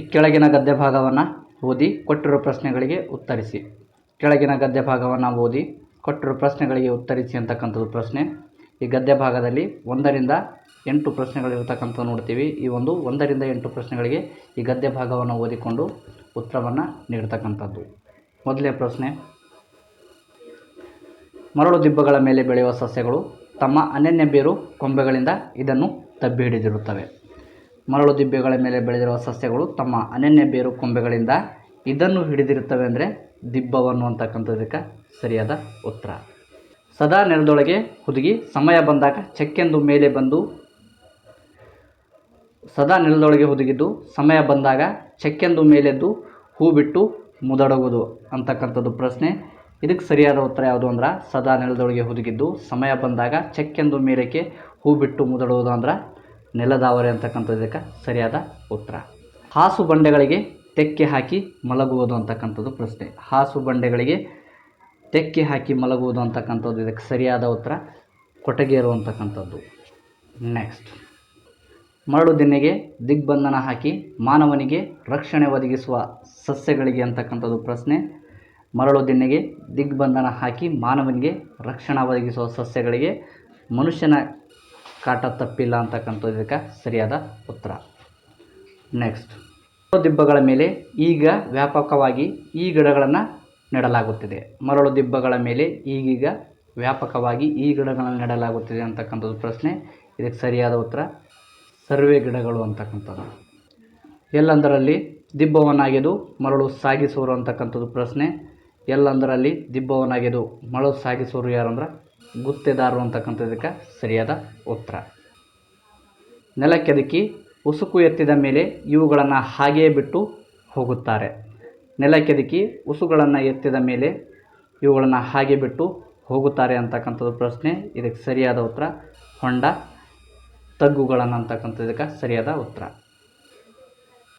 ಈ ಕೆಳಗಿನ ಗದ್ಯ ಭಾಗವನ್ನು ಓದಿ ಕೊಟ್ಟಿರೋ ಪ್ರಶ್ನೆಗಳಿಗೆ ಉತ್ತರಿಸಿ. ಕೆಳಗಿನ ಗದ್ಯ ಭಾಗವನ್ನು ಓದಿ ಕೊಟ್ಟಿರೋ ಪ್ರಶ್ನೆಗಳಿಗೆ ಉತ್ತರಿಸಿ ಅಂತಕ್ಕಂಥದ್ದು ಪ್ರಶ್ನೆ. ಈ ಗದ್ಯ ಭಾಗದಲ್ಲಿ ಒಂದರಿಂದ ಎಂಟು ಪ್ರಶ್ನೆಗಳಿರ್ತಕ್ಕಂಥ ನೋಡ್ತೀವಿ. ಈ ಒಂದು ಒಂದರಿಂದ ಎಂಟು ಪ್ರಶ್ನೆಗಳಿಗೆ ಈ ಗದ್ಯ ಭಾಗವನ್ನು ಓದಿಕೊಂಡು ಉತ್ತರವನ್ನು ನೀಡ್ತಕ್ಕಂಥದ್ದು. ಮೊದಲನೇ ಪ್ರಶ್ನೆ. ಮರಳು ದಿಬ್ಬಗಳ ಮೇಲೆ ಬೆಳೆಯುವ ಸಸ್ಯಗಳು ತಮ್ಮ ಅನನ್ಯ ಬೇರು ಕೊಂಬೆಗಳಿಂದ ಇದನ್ನು ತಬ್ಬಿ ಹಿಡಿದಿರುತ್ತವೆ. ಮರಳು ದಿಬ್ಬೆಗಳ ಮೇಲೆ ಬೆಳೆದಿರುವ ಸಸ್ಯಗಳು ತಮ್ಮ ಅನನ್ಯ ಬೇರು ಕೊಂಬೆಗಳಿಂದ ಇದನ್ನು ಹಿಡಿದಿರುತ್ತವೆ ಅಂದರೆ ದಿಬ್ಬವನ್ನು ಅಂತಕ್ಕಂಥದಕ್ಕೆ ಸರಿಯಾದ ಉತ್ತರ. ಸದಾ ನೆಲದೊಳಗೆ ಹುದುಗಿ ಸಮಯ ಬಂದಾಗ ಚೆಕ್ಕೆಂದು ಮೇಲೆ ಬಂದು ಸದಾ ನೆಲದೊಳಗೆ ಹುದುಗಿದ್ದು ಸಮಯ ಬಂದಾಗ ಚೆಕ್ಕೆಂದು ಮೇಲೆದ್ದು ಹೂ ಬಿಟ್ಟು ಮುದಡಗುವುದು ಅಂತಕ್ಕಂಥದ್ದು ಪ್ರಶ್ನೆ. ಇದಕ್ಕೆ ಸರಿಯಾದ ಉತ್ತರ ಯಾವುದು ಅಂದ್ರೆ ಸದಾ ನೆಲದೊಳಗೆ ಹುದುಗಿದ್ದು ಸಮಯ ಬಂದಾಗ ಚೆಕ್ಕೆಂದು ಮೇಲಕ್ಕೆ ಹೂ ಬಿಟ್ಟು ಮುದಡುವುದು ಅಂದ್ರೆ ನೆಲದಾವರೆ ಅಂತಕ್ಕಂಥದ್ದಕ್ಕೆ ಸರಿಯಾದ ಉತ್ತರ. ಹಾಸು ಬಂಡೆಗಳಿಗೆ ತೆಕ್ಕೆ ಹಾಕಿ ಮಲಗುವುದು ಅಂತಕ್ಕಂಥದ್ದು ಪ್ರಶ್ನೆ. ಹಾಸು ಬಂಡೆಗಳಿಗೆ ತೆಕ್ಕೆ ಹಾಕಿ ಮಲಗುವುದು ಅಂತಕ್ಕಂಥದ್ದು ಇದಕ್ಕೆ ಸರಿಯಾದ ಉತ್ತರ. ಕೊಟಗೇರು ಅಂತಕ್ಕಂಥದ್ದು. ನೆಕ್ಸ್ಟ್ ಮರಳು ದಿನ್ನೆಗೆ ದಿಗ್ಬಂಧನ ಹಾಕಿ ಮಾನವನಿಗೆ ರಕ್ಷಣೆ ಒದಗಿಸುವ ಸಸ್ಯಗಳಿಗೆ ಅಂತಕ್ಕಂಥದ್ದು ಪ್ರಶ್ನೆ. ಮರಳು ದಿನ್ನೆಗೆ ದಿಗ್ಬಂಧನ ಹಾಕಿ ಮಾನವನಿಗೆ ರಕ್ಷಣೆ ಒದಗಿಸುವ ಸಸ್ಯಗಳಿಗೆ ಮನುಷ್ಯನ ಕಾಟ ತಪ್ಪಿಲ್ಲ ಅಂತಕ್ಕಂಥದ್ದು ಇದಕ್ಕೆ ಸರಿಯಾದ ಉತ್ತರ. ನೆಕ್ಸ್ಟ್ ಮರಳು ದಿಬ್ಬಗಳ ಮೇಲೆ ಈಗ ವ್ಯಾಪಕವಾಗಿ ಈ ಗಿಡಗಳನ್ನು ನೆಡಲಾಗುತ್ತಿದೆ. ಮರಳು ದಿಬ್ಬಗಳ ಮೇಲೆ ಈಗೀಗ ವ್ಯಾಪಕವಾಗಿ ಈ ಗಿಡಗಳನ್ನು ನೆಡಲಾಗುತ್ತಿದೆ ಅಂತಕ್ಕಂಥದ್ದು ಪ್ರಶ್ನೆ. ಇದಕ್ಕೆ ಸರಿಯಾದ ಉತ್ತರ, ಸರ್ವೆ ಗಿಡಗಳು ಅಂತಕ್ಕಂಥದ್ದು. ಎಲ್ಲಂದರಲ್ಲಿ ದಿಬ್ಬವನ್ನಾಗೆದು ಮರಳು ಸಾಗಿಸುವರು ಅಂತಕ್ಕಂಥದ್ದು ಪ್ರಶ್ನೆ. ಎಲ್ಲಂದರಲ್ಲಿ ದಿಬ್ಬವನ್ನಾಗೆದು ಮರಳು ಸಾಗಿಸುವರು ಯಾರಂದ್ರೆ ಗುತ್ತೇದಾರರು ಅಂತಕ್ಕಂಥದ್ದಕ್ಕೆ ಸರಿಯಾದ ಉತ್ತರ. ನೆಲಕ್ಕೆದಕಿ ಉಸುಕು ಎತ್ತಿದ ಮೇಲೆ ಇವುಗಳನ್ನು ಹಾಗೆಯೇ ಬಿಟ್ಟು ಹೋಗುತ್ತಾರೆ. ನೆಲಕ್ಕೆದಕಿ ಉಸುಗಳನ್ನು ಎತ್ತಿದ ಮೇಲೆ ಇವುಗಳನ್ನು ಹಾಗೆ ಬಿಟ್ಟು ಹೋಗುತ್ತಾರೆ ಅಂತಕ್ಕಂಥದ್ದು ಪ್ರಶ್ನೆ. ಇದಕ್ಕೆ ಸರಿಯಾದ ಉತ್ತರ ಹೊಂಡ ತಗ್ಗುಗಳನ್ನು ಅಂತಕ್ಕಂಥದ್ದಕ್ಕೆ ಸರಿಯಾದ ಉತ್ತರ.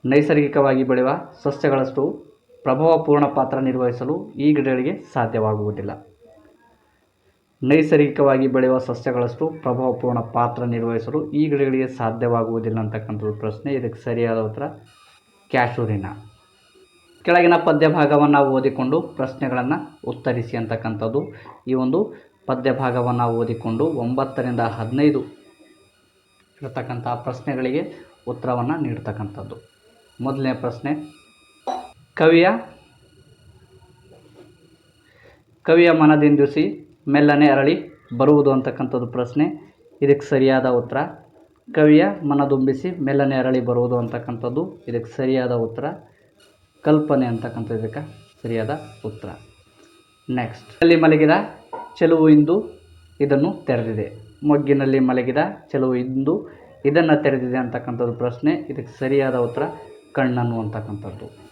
ನೈಸರ್ಗಿಕವಾಗಿ ಬೆಳೆಯುವ ಸಸ್ಯಗಳಷ್ಟು ಪ್ರಭಾವಪೂರ್ಣ ಪಾತ್ರ ನಿರ್ವಹಿಸಲು ಈ ಗಿಡಗಳಿಗೆ ಸಾಧ್ಯವಾಗುವುದಿಲ್ಲ. ನೈಸರ್ಗಿಕವಾಗಿ ಬೆಳೆಯುವ ಸಸ್ಯಗಳಷ್ಟು ಪ್ರಭಾವಪೂರ್ಣ ಪಾತ್ರ ನಿರ್ವಹಿಸಲು ಈ ಗಿಡಗಳಿಗೆ ಸಾಧ್ಯವಾಗುವುದಿಲ್ಲ ಅಂತಕ್ಕಂಥದ್ದು ಪ್ರಶ್ನೆ. ಇದಕ್ಕೆ ಸರಿಯಾದ ಉತ್ತರ, ಕ್ಯಾಶೂರಿನ. ಕೆಳಗಿನ ಪದ್ಯ ಭಾಗವನ್ನು ಓದಿಕೊಂಡು ಪ್ರಶ್ನೆಗಳನ್ನು ಉತ್ತರಿಸಿ ಅಂತಕ್ಕಂಥದ್ದು. ಈ ಒಂದು ಪದ್ಯ ಭಾಗವನ್ನು ಓದಿಕೊಂಡು ಒಂಬತ್ತರಿಂದ ಹದಿನೈದು ಇರತಕ್ಕಂಥ ಪ್ರಶ್ನೆಗಳಿಗೆ ಉತ್ತರವನ್ನು ನೀಡ್ತಕ್ಕಂಥದ್ದು. ಮೊದಲನೇ ಪ್ರಶ್ನೆ, ಕವಿಯ ಕವಿಯ ಮನದಿಂದಿಸಿ ಮೆಲ್ಲನೆ ಅರಳಿ ಬರುವುದು ಅಂತಕ್ಕಂಥದ್ದು ಪ್ರಶ್ನೆ. ಇದಕ್ಕೆ ಸರಿಯಾದ ಉತ್ತರ. ಕವಿಯ ಮನದುಂಬಿಸಿ ಮೆಲ್ಲನೆ ಅರಳಿ ಬರುವುದು ಅಂತಕ್ಕಂಥದ್ದು ಇದಕ್ಕೆ ಸರಿಯಾದ ಉತ್ತರ. ಕಲ್ಪನೆ ಅಂತಕ್ಕಂಥದ್ದು ಇದಕ್ಕೆ ಸರಿಯಾದ ಉತ್ತರ. ನೆಕ್ಸ್ಟ್ ಅಲ್ಲಿ ಮಲಗಿದ? ಚೆಲುವು ಇಂದು ಇದನ್ನು ತೆರೆದಿದೆ. ಮೊಗ್ಗಿನಲ್ಲಿ ಮಲಗಿದ ಚೆಲುವು ಇಂದು ಇದನ್ನು ತೆರೆದಿದೆ ಅಂತಕ್ಕಂಥದ್ದು ಪ್ರಶ್ನೆ. ಇದಕ್ಕೆ ಸರಿಯಾದ ಉತ್ತರ ಕಣ್ಣನ್ನು ಅಂತಕ್ಕಂಥದ್ದು.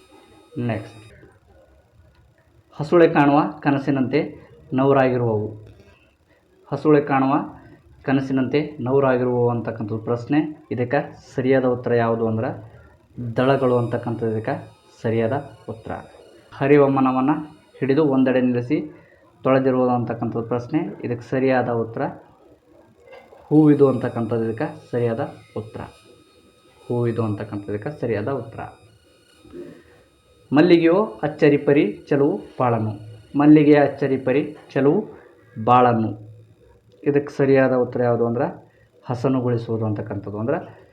ನೆಕ್ಸ್ಟ್ ಹಸುಳೆ ಕಾಣುವ ಕನಸಿನಂತೆ ನವರಾಗಿರುವವು. ಹಸುಳೆ ಕಾಣುವ ಕನಸಿನಂತೆ ನವರಾಗಿರುವವು ಅಂತಕ್ಕಂಥದ್ದು ಪ್ರಶ್ನೆ. ಇದಕ್ಕೆ ಸರಿಯಾದ ಉತ್ತರ ಯಾವುದು ಅಂದ್ರೆ ದಳಗಳು ಅಂತಕ್ಕಂಥದ್ದು ಇದಕ್ಕೆ ಸರಿಯಾದ ಉತ್ತರ. ಹರಿವಮ್ಮನವನ್ನು ಹಿಡಿದು ಒಂದೆಡೆ ನಿಲ್ಲಿಸಿ ತೊಳೆದಿರುವುದು ಅಂತಕ್ಕಂಥದ್ದು ಪ್ರಶ್ನೆ. ಇದಕ್ಕೆ ಸರಿಯಾದ ಉತ್ತರ. ಹೂವಿದು ಅಂತಕ್ಕಂಥದ್ದು ಇದಕ್ಕೆ ಸರಿಯಾದ ಉತ್ತರ. ಹೂವಿದು ಅಂತಕ್ಕಂಥದ್ದಕ್ಕೆ ಸರಿಯಾದ ಉತ್ತರ. ಮಲ್ಲಿಗೆಯೋ ಅಚ್ಚರಿ ಪರಿ ಚೆಲುವು ಬಾಳನು ಮಲ್ಲಿಗೆಯ ಅಚ್ಚರಿ ಪರಿ ಚೆಲುವು ಬಾಳನ್ನು. ಇದಕ್ಕೆ ಸರಿಯಾದ ಉತ್ತರ ಯಾವುದು ಅಂದ್ರೆ ಹಸನುಗೊಳಿಸುವುದು ಅಂತಕ್ಕಂಥದ್ದು. ಅಂದ್ರೆ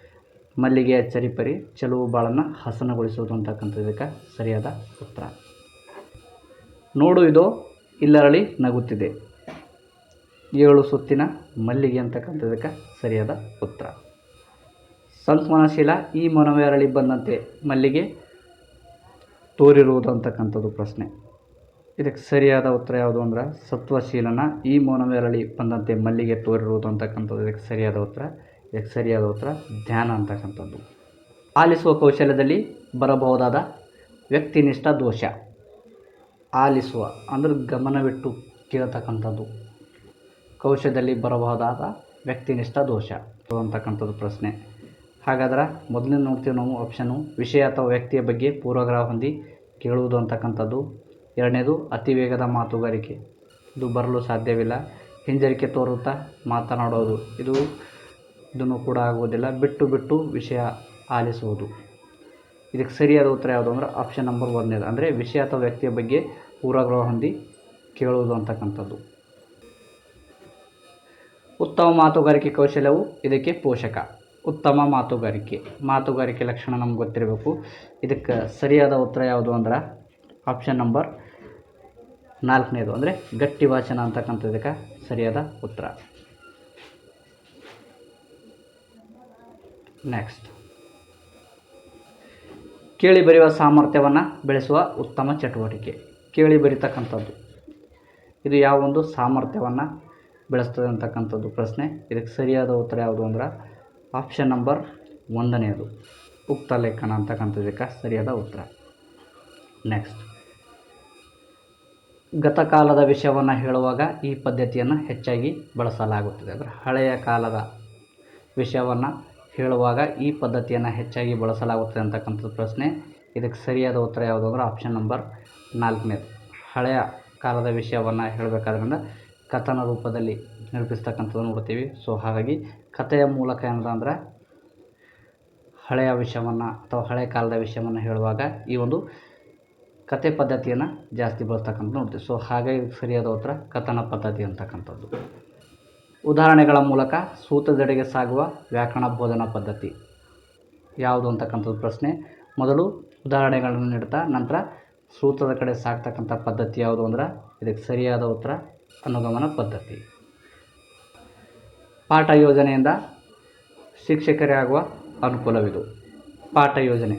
ಮಲ್ಲಿಗೆ ಅಚ್ಚರಿ ಪರಿ ಚೆಲುವು ಬಾಳನ್ನು ಹಸನುಗೊಳಿಸುವುದು ಅಂತಕ್ಕಂಥದ್ದು. ಇದಕ್ಕೆ ಸರಿಯಾದ ಉತ್ತರ. ನೋಡು, ಇದು ಇಲ್ಲರಳಿ ನಗುತ್ತಿದೆ. ಏಳು ಸುತ್ತಿನ ಮಲ್ಲಿಗೆ ಅಂತಕ್ಕಂಥದಕ್ಕೆ ಸರಿಯಾದ ಉತ್ತರ. ಸಂಸ್ಮನಶೀಲ ಈ ಮನವೇ ಅರಳಿ ಬಂದಂತೆ ಮಲ್ಲಿಗೆ ತೋರಿರುವುದು ಅಂತಕ್ಕಂಥದ್ದು ಪ್ರಶ್ನೆ. ಇದಕ್ಕೆ ಸರಿಯಾದ ಉತ್ತರ ಯಾವುದು ಅಂದ್ರೆ ಸತ್ವಶೀಲನ ಈ ಮೌನವೆರಳಿ ಬಂದಂತೆ ಮಲ್ಲಿಗೆ ತೋರಿರುವುದು ಅಂತಕ್ಕಂಥದ್ದು. ಇದಕ್ಕೆ ಸರಿಯಾದ ಉತ್ತರ, ಇದಕ್ಕೆ ಸರಿಯಾದ ಉತ್ತರ ಧ್ಯಾನ ಅಂತಕ್ಕಂಥದ್ದು. ಆಲಿಸುವ ಕೌಶಲ್ಯದಲ್ಲಿ ಬರಬಹುದಾದ ವ್ಯಕ್ತಿನಿಷ್ಠ ದೋಷ. ಆಲಿಸುವ ಅಂದ್ರೆ ಗಮನವಿಟ್ಟು ಕೇಳತಕ್ಕಂಥದ್ದು. ಕೌಶಲ್ಯದಲ್ಲಿ ಬರಬಹುದಾದ ವ್ಯಕ್ತಿನಿಷ್ಠ ದೋಷ ಅಂತಕ್ಕಂಥದ್ದು ಪ್ರಶ್ನೆ. ಹಾಗಾದ್ರೆ ಮೊದಲನೇ ನೋಡ್ತೀವಿ ನಾವು ಆಪ್ಷನು ವಿಷಯ ಅಥವಾ ವ್ಯಕ್ತಿಯ ಬಗ್ಗೆ ಪೂರ್ವಗ್ರಹ ಹೊಂದಿ ಕೇಳುವುದು ಅಂತಕ್ಕಂಥದ್ದು. ಎರಡನೇದು ಅತಿ ವೇಗದ ಮಾತುಗಾರಿಕೆ. ಇದು ಬರಲು ಸಾಧ್ಯವಿಲ್ಲ. ಹಿಂಜರಿಕೆ ತೋರುತ್ತಾ ಮಾತನಾಡೋದು. ಇದು, ಇದನ್ನು ಕೂಡ ಆಗುವುದಿಲ್ಲ. ಬಿಟ್ಟು ಬಿಟ್ಟು ವಿಷಯ ಆಲಿಸುವುದು. ಇದಕ್ಕೆ ಸರಿಯಾದ ಉತ್ತರ ಯಾವುದು ಅಂದ್ರೆ ಆಪ್ಷನ್ ನಂಬರ್ ಒಂದನೇದು. ಅಂದರೆ ವಿಷಯ ಅಥವಾ ವ್ಯಕ್ತಿಯ ಬಗ್ಗೆ ಪೂರ್ವಗ್ರಹ ಹೊಂದಿ ಕೇಳುವುದು ಅಂತಕ್ಕಂಥದ್ದು. ಉತ್ತಮ ಮಾತುಗಾರಿಕೆ ಕೌಶಲ್ಯವು ಇದಕ್ಕೆ ಪೋಷಕ. ಉತ್ತಮ ಮಾತುಗಾರಿಕೆ. ಮಾತುಗಾರಿಕೆ ಲಕ್ಷಣ ನಮ್ಗೆ ಗೊತ್ತಿರಬೇಕು. ಇದಕ್ಕೆ ಸರಿಯಾದ ಉತ್ತರ ಯಾವುದು ಅಂದ್ರೆ ಆಪ್ಷನ್ ನಂಬರ್ ನಾಲ್ಕನೇದು ಅಂದರೆ ಗಟ್ಟಿ ವಾಚನ ಅಂತಕ್ಕಂಥದ್ದಕ್ಕೆ ಸರಿಯಾದ ಉತ್ತರ. ನೆಕ್ಸ್ಟ್ ಕೇಳಿ ಬರೆಯುವ ಸಾಮರ್ಥ್ಯವನ್ನು ಬೆಳೆಸುವ ಉತ್ತಮ ಚಟುವಟಿಕೆ. ಕೇಳಿ ಬರಿತಕ್ಕಂಥದ್ದು. ಇದು ಯಾವ ಒಂದು ಸಾಮರ್ಥ್ಯವನ್ನು ಬೆಳೆಸ್ತದೆ ಅಂತಕ್ಕಂಥದ್ದು ಪ್ರಶ್ನೆ. ಇದಕ್ಕೆ ಸರಿಯಾದ ಉತ್ತರ ಯಾವುದು ಅಂದ್ರೆ ಆಪ್ಷನ್ ನಂಬರ್ ಒಂದನೆಯದು ಉಕ್ತ ಲೇಖನ ಅಂತಕ್ಕಂಥದ್ದಕ್ಕೆ ಸರಿಯಾದ ಉತ್ತರ. ನೆಕ್ಸ್ಟ್ ಗತಕಾಲದ ವಿಷಯವನ್ನು ಹೇಳುವಾಗ ಈ ಪದ್ಧತಿಯನ್ನು ಹೆಚ್ಚಾಗಿ ಬಳಸಲಾಗುತ್ತದೆ. ಅಂದರೆ ಹಳೆಯ ಕಾಲದ ವಿಷಯವನ್ನು ಹೇಳುವಾಗ ಈ ಪದ್ಧತಿಯನ್ನು ಹೆಚ್ಚಾಗಿ ಬಳಸಲಾಗುತ್ತದೆ ಅಂತಕ್ಕಂಥದ್ದು ಪ್ರಶ್ನೆ. ಇದಕ್ಕೆ ಸರಿಯಾದ ಉತ್ತರ ಯಾವುದು ಅಂದರೆ ಆಪ್ಷನ್ ನಂಬರ್ ನಾಲ್ಕನೇದು. ಹಳೆಯ ಕಾಲದ ವಿಷಯವನ್ನು ಹೇಳಬೇಕಾದ್ರಿಂದ ಕಥನ ರೂಪದಲ್ಲಿ ನಿರೂಪಿಸ್ತಕ್ಕಂಥದ್ದು ನೋಡ್ತೀವಿ. ಸೊ ಹಾಗಾಗಿ ಕಥೆಯ ಮೂಲಕ ಏನದ ಅಂದ್ರೆ ಹಳೆಯ ವಿಷಯವನ್ನು ಅಥವಾ ಹಳೆಯ ಕಾಲದ ವಿಷಯವನ್ನು ಹೇಳುವಾಗ ಈ ಒಂದು ಕತೆ ಪದ್ಧತಿಯನ್ನು ಜಾಸ್ತಿ ಬಳಸ್ತಕ್ಕಂಥ ನೋಡ್ತೀವಿ. ಸೊ ಹಾಗಾಗಿ ಸರಿಯಾದ ಉತ್ತರ, ಕಥನ ಪದ್ಧತಿ ಅಂತಕ್ಕಂಥದ್ದು. ಉದಾಹರಣೆಗಳ ಮೂಲಕ ಸೂತ್ರದೆಡೆಗೆ ಸಾಗುವ ವ್ಯಾಕರಣ ಬೋಧನಾ ಪದ್ಧತಿ. ಯಾವುದು ಅಂತಕ್ಕಂಥದ್ದು ಪ್ರಶ್ನೆ. ಮೊದಲು ಉದಾಹರಣೆಗಳನ್ನು ನೀಡ್ತಾ, ನಂತರ ಸೂತ್ರದ ಕಡೆ ಸಾಕ್ತಕ್ಕಂಥ ಪದ್ಧತಿ ಯಾವುದು ಅಂದ್ರೆ ಇದಕ್ಕೆ ಸರಿಯಾದ ಉತ್ತರ, ಅನುಗಮನ ಪದ್ಧತಿ. ಪಾಠ ಯೋಜನೆಯಿಂದ ಶಿಕ್ಷಕರಿಗೆ ಆಗುವ ಅನುಕೂಲವಿದು. ಪಾಠ ಯೋಜನೆ.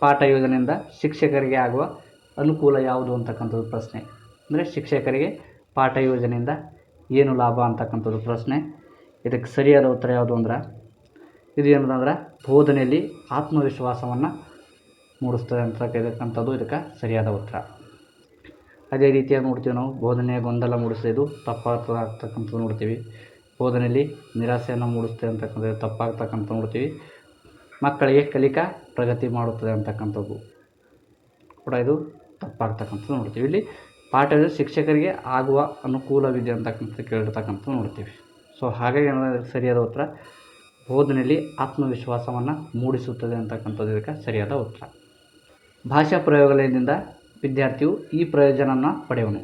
ಪಾಠ ಯೋಜನೆಯಿಂದ ಶಿಕ್ಷಕರಿಗೆ ಆಗುವ ಅನುಕೂಲ ಯಾವುದು ಅಂತಕ್ಕಂಥದ್ದು ಪ್ರಶ್ನೆ. ಅಂದರೆ ಶಿಕ್ಷಕರಿಗೆ ಪಾಠ ಯೋಜನೆಯಿಂದ ಏನು ಲಾಭ ಅಂತಕ್ಕಂಥದ್ದು ಪ್ರಶ್ನೆ. ಇದಕ್ಕೆ ಸರಿಯಾದ ಉತ್ತರ ಯಾವುದು ಅಂದ್ರೆ, ಇದು ಏನದಂದ್ರೆ ಬೋಧನೆಯಲ್ಲಿ ಆತ್ಮವಿಶ್ವಾಸವನ್ನು ಮೂಡಿಸ್ತದೆ ಅಂತಕ್ಕಂಥದ್ದು ಇದಕ್ಕೆ ಸರಿಯಾದ ಉತ್ತರ. ಅದೇ ರೀತಿಯಾಗಿ ನೋಡ್ತೀವಿ ನಾವು, ಬೋಧನೆಯ ಗೊಂದಲ ಮೂಡಿಸೋದು ತಪ್ಪಾಗ್ತಕ್ಕಂಥದ್ದು ನೋಡ್ತೀವಿ. ಬೋಧನೆಯಲ್ಲಿ ನಿರಾಸೆಯನ್ನು ಮೂಡಿಸ್ತದೆ ಅಂತಕ್ಕಂಥದ್ದು ತಪ್ಪಾಗ್ತಕ್ಕಂಥ ನೋಡ್ತೀವಿ. ಮಕ್ಕಳಿಗೆ ಕಲಿಕಾ ಪ್ರಗತಿ ಮಾಡುತ್ತದೆ ಅಂತಕ್ಕಂಥದ್ದು ಕೂಡ ಇದು ತಪ್ಪಾಗ್ತಕ್ಕಂಥದ್ದು ನೋಡ್ತೀವಿ. ಇಲ್ಲಿ ಪಾಠದ ಶಿಕ್ಷಕರಿಗೆ ಆಗುವ ಅನುಕೂಲವಿದೆ ಅಂತಕ್ಕಂಥದ್ದು ಕೇಳಿರ್ತಕ್ಕಂಥದ್ದು ನೋಡ್ತೀವಿ. ಸೊ ಹಾಗಾಗಿ ಏನಾದರೂ ಸರಿಯಾದ ಉತ್ತರ? ಬೋಧನೆಯಲ್ಲಿ ಆತ್ಮವಿಶ್ವಾಸವನ್ನು ಮೂಡಿಸುತ್ತದೆ ಅಂತಕ್ಕಂಥದ್ದು ಇದಕ್ಕೆ ಸರಿಯಾದ ಉತ್ತರ. ಭಾಷಾ ಪ್ರಯೋಗಾಲಯದಿಂದ ವಿದ್ಯಾರ್ಥಿಯು ಈ ಪ್ರಯೋಜನನ ಪಡೆಯವನು.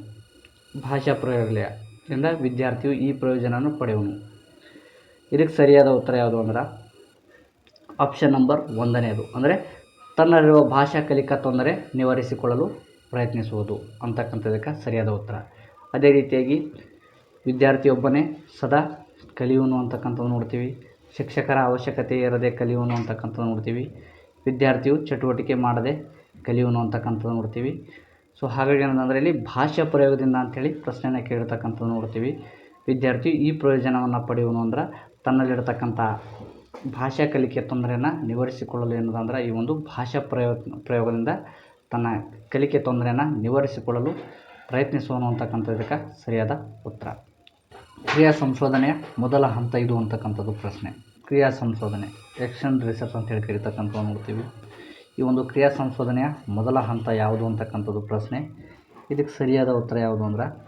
ಭಾಷಾ ಪ್ರಯೋಗಾಲಯದಿಂದ ವಿದ್ಯಾರ್ಥಿಯು ಈ ಪ್ರಯೋಜನವನ್ನು ಪಡೆಯವನು. ಇದಕ್ಕೆ ಸರಿಯಾದ ಉತ್ತರ ಯಾವುದು ಅಂದ್ರೆ? ಆಪ್ಷನ್ ನಂಬರ್ ಒಂದನೆಯದು. ಅಂದರೆ ತನ್ನಲ್ಲಿರುವ ಭಾಷಾ ಕಲಿಕಾ ತೊಂದರೆ ನಿವಾರಿಸಿಕೊಳ್ಳಲು ಪ್ರಯತ್ನಿಸುವುದು ಅಂತಕ್ಕಂಥದಕ್ಕೆ ಸರಿಯಾದ ಉತ್ತರ. ಅದೇ ರೀತಿಯಾಗಿ ವಿದ್ಯಾರ್ಥಿಯೊಬ್ಬನೇ ಸದಾ ಕಲಿಯುವನು ಅಂತಕ್ಕಂಥದ್ದು ನೋಡ್ತೀವಿ. ಶಿಕ್ಷಕರ ಅವಶ್ಯಕತೆ ಇರದೆ ಕಲಿಯುವನು ಅಂತಕ್ಕಂಥದ್ದು ನೋಡ್ತೀವಿ. ವಿದ್ಯಾರ್ಥಿಯು ಚಟುವಟಿಕೆ ಮಾಡದೆ ಕಲಿಯುವನು ಅಂತಕ್ಕಂಥದ್ದು ನೋಡ್ತೀವಿ. ಸೊ, ಹಾಗಾಗಿ ಏನಂದರೆ ಇಲ್ಲಿ ಭಾಷಾ ಪ್ರಯೋಗದಿಂದ ಅಂಥೇಳಿ ಪ್ರಶ್ನೆಯನ್ನು ಕೇಳಿರ್ತಕ್ಕಂಥದ್ದು ನೋಡ್ತೀವಿ. ವಿದ್ಯಾರ್ಥಿ ಈ ಪ್ರಯೋಜನವನ್ನು ಪಡೆಯುವನು ಅಂದ್ರೆ ತನ್ನಲ್ಲಿರತಕ್ಕಂಥ ಭಾಷಾ ಕಲಿಕೆ ತೊಂದರೆಯನ್ನು ನಿವಾರಿಸಿಕೊಳ್ಳಲು ಏನದಂದ್ರೆ ಈ ಒಂದು ಭಾಷಾ ಪ್ರಯೋಗ ಪ್ರಯೋಗದಿಂದ ತನ್ನ ಕಲಿಕೆ ತೊಂದರೆಯನ್ನು ನಿವಾರಿಸಿಕೊಳ್ಳಲು ಪ್ರಯತ್ನಿಸುವನು ಅಂತಕ್ಕಂಥದ್ದಕ್ಕೆ ಸರಿಯಾದ ಉತ್ತರ. ಕ್ರಿಯಾ ಸಂಶೋಧನೆಯ ಮೊದಲ ಹಂತ ಇದು ಅಂತಕ್ಕಂಥದ್ದು ಪ್ರಶ್ನೆ. ಕ್ರಿಯಾ ಸಂಶೋಧನೆ ಎಕ್ಷನ್ ರಿಸರ್ಚ್ ಅಂತ ಹೇಳಿ ಕರಿತಕ್ಕಂಥದ್ದು ನೋಡ್ತೀವಿ. ಈ ಒಂದು ಕ್ರಿಯಾ ಸಂಶೋಧನೆಯ ಮೊದಲ ಹಂತ ಯಾವುದು ಅಂತಕ್ಕಂಥದ್ದು ಪ್ರಶ್ನೆ. ಇದಕ್ಕೆ ಸರಿಯಾದ ಉತ್ತರ ಯಾವುದು ಅಂದ್ರೆ,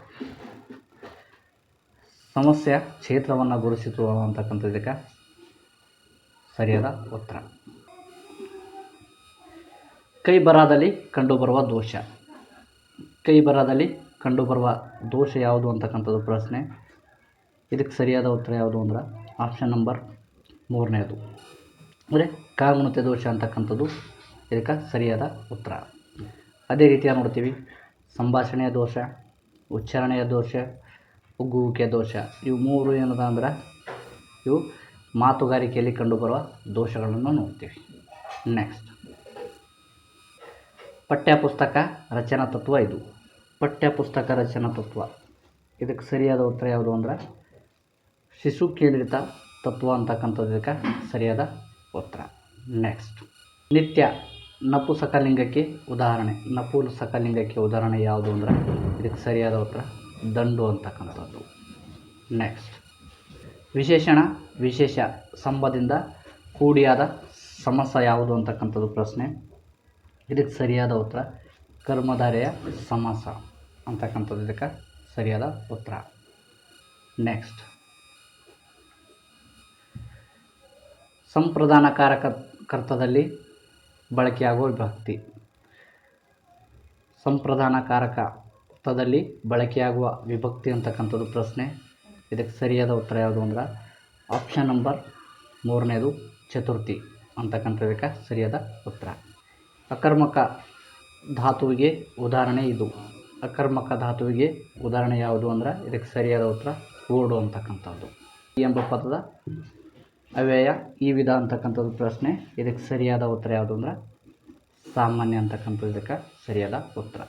ಸಮಸ್ಯೆಯ ಕ್ಷೇತ್ರವನ್ನು ಗುರುತಿಸುವ ಅಂತಕ್ಕಂಥದ್ದಕ್ಕೆ ಸರಿಯಾದ ಉತ್ತರ. ಕೈ ಬರಹದಲ್ಲಿ ಕಂಡುಬರುವ ದೋಷ. ಕೈ ಬರಹದಲ್ಲಿ ಕಂಡುಬರುವ ದೋಷ ಯಾವುದು ಅಂತಕ್ಕಂಥದ್ದು ಪ್ರಶ್ನೆ. ಇದಕ್ಕೆ ಸರಿಯಾದ ಉತ್ತರ ಯಾವುದು ಅಂದ್ರೆ ಆಪ್ಷನ್ ನಂಬರ್ ಮೂರನೇದು. ಅಂದರೆ ಕಾಗುಣತೆ ದೋಷ ಅಂತಕ್ಕಂಥದ್ದು ಇದಕ್ಕೆ ಸರಿಯಾದ ಉತ್ತರ. ಅದೇ ರೀತಿಯಾಗಿ ನೋಡ್ತೀವಿ. ಸಂಭಾಷಣೆಯ ದೋಷ, ಉಚ್ಚಾರಣೆಯ ದೋಷ, ಉಗ್ಗುವಿಕೆಯ ದೋಷ. ಇವು ಮೂರು ಏನದ ಅಂದ್ರೆ ಇವು ಮಾತುಗಾರಿಕೆಯಲ್ಲಿ ಕಂಡುಬರುವ ದೋಷಗಳನ್ನು ನೋಡ್ತೀವಿ. ನೆಕ್ಸ್ಟ್ ಪಠ್ಯಪುಸ್ತಕ ರಚನಾ ತತ್ವ ಇದು. ಪಠ್ಯಪುಸ್ತಕ ರಚನಾ ತತ್ವ. ಇದಕ್ಕೆ ಸರಿಯಾದ ಉತ್ತರ ಯಾವುದು ಅಂದ್ರೆ ಶಿಶು ಕೇಂದ್ರಿತ ತತ್ವ ಅಂತಕ್ಕಂಥದ್ದು ಇದಕ್ಕೆ ಸರಿಯಾದ ಉತ್ತರ. ನೆಕ್ಸ್ಟ್ ನಿತ್ಯ ನಪುಸಕಲಿಂಗಕ್ಕೆ ಉದಾಹರಣೆ. ನಪುಸಕಲಿಂಗಕ್ಕೆ ಉದಾಹರಣೆ ಯಾವುದು ಅಂದ್ರೆ ಇದಕ್ಕೆ ಸರಿಯಾದ ಉತ್ತರ ದಂಡು ಅಂತಕ್ಕಂಥದ್ದು. ನೆಕ್ಸ್ಟ್ ವಿಶೇಷಣ, ವಿಶೇಷ ಸಂಬದಿಂದ ಕೂಡಿಯಾದ ಸಮಾಸ ಯಾವುದು ಅಂತಕ್ಕಂಥದ್ದು ಪ್ರಶ್ನೆ. ಇದಕ್ಕೆ ಸರಿಯಾದ ಉತ್ತರ, ಕರ್ಮಧಾರೆಯ ಸಮಾಸ ಅಂತಕ್ಕಂಥದ್ದು ಇದಕ್ಕೆ ಸರಿಯಾದ ಉತ್ತರ. ನೆಕ್ಸ್ಟ್ ಸಂಪ್ರದಾನ ಕಾರಕ ಕರ್ತದಲ್ಲಿ ಬಳಕೆಯಾಗುವ ವಿಭಕ್ತಿ. ಸಂಪ್ರದಾನ ಕಾರಕ ಅರ್ಥದಲ್ಲಿ ಬಳಕೆಯಾಗುವ ವಿಭಕ್ತಿ ಅಂತಕ್ಕಂಥದ್ದು ಪ್ರಶ್ನೆ. ಇದಕ್ಕೆ ಸರಿಯಾದ ಉತ್ತರ ಯಾವುದು ಅಂದ್ರೆ ಆಪ್ಷನ್ ನಂಬರ್ ಮೂರನೇದು ಚತುರ್ಥಿ ಅಂತಕ್ಕಂಥದಕ್ಕೆ ಸರಿಯಾದ ಉತ್ತರ. ಅಕರ್ಮಕ ಧಾತುವಿಗೆ ಉದಾಹರಣೆ ಇದು. ಅಕರ್ಮಕ ಧಾತುವಿಗೆ ಉದಾಹರಣೆ ಯಾವುದು ಅಂದ್ರೆ ಇದಕ್ಕೆ ಸರಿಯಾದ ಉತ್ತರ ಓಡು ಅಂತಕ್ಕಂಥದ್ದು. ಎಂಬ ಪದದ ಅವ್ಯಯ ಈ ವಿಧ ಅಂತಕ್ಕಂಥದ್ದು ಪ್ರಶ್ನೆ. ಇದಕ್ಕೆ ಸರಿಯಾದ ಉತ್ತರ ಯಾವುದು ಅಂದ್ರೆ ಸಾಮಾನ್ಯ ಅಂತಕ್ಕಂಥದ್ದು ಇದಕ್ಕೆ ಸರಿಯಾದ ಉತ್ತರ.